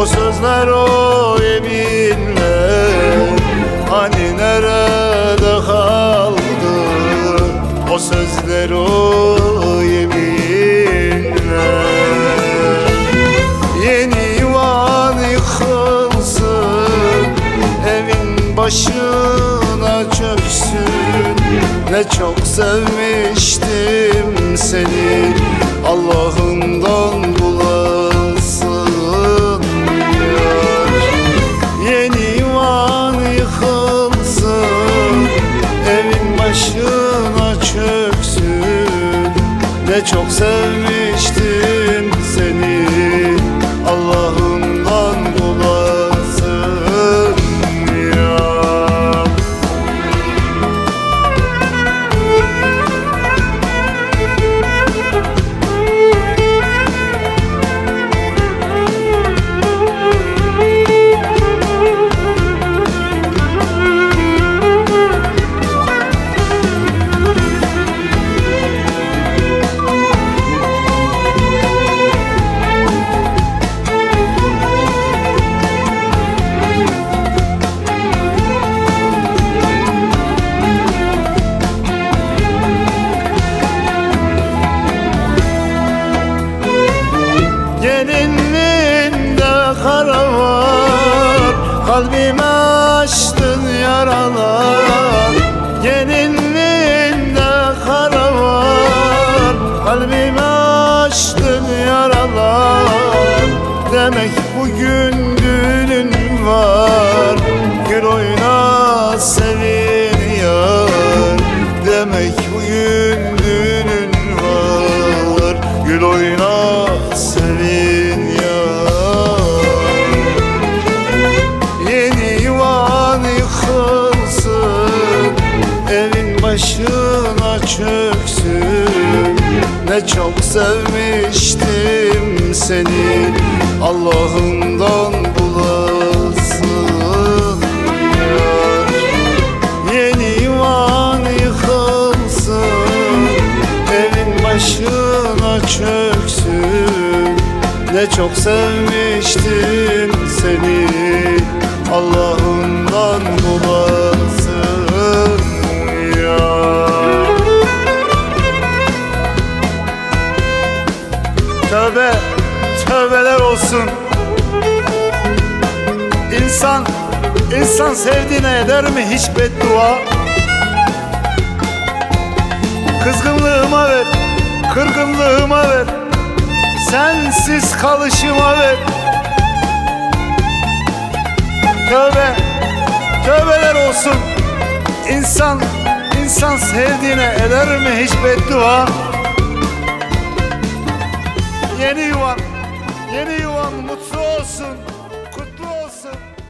O sözler o yeminler Hani nerede kaldı O sözler o yeminler Yeni yuvan yıkılsın Evin başına çöksün. Ne çok sevmiştim seni Allah'ından bulasın başına çöksün. Ne çok sevmiştim Kalbime açtın yaralar Gelinliğinde kara var Kalbime açtın yaralar Demek bugün düğünün var. Gül oyna sevin yar Demek bugün düğünün var. Gül oyna sevin başına çöksün. Ne çok sevmiştim seni Allah'ından bulasın Yeni yuvan yıkılsın Evin başına çöksün. Ne çok sevmiştim seni Allah'ından bulasın ya Tövbe, tövbeler olsun. İnsan, insan sevdiğine eder mi hiç beddua? Kızgınlığıma ver, kırgınlığıma ver. Sensiz kalışıma ver. Tövbe, tövbeler olsun. İnsan, insan sevdiğine eder mi hiç beddua? Yeni yuvan, yeni yuvan mutlu olsun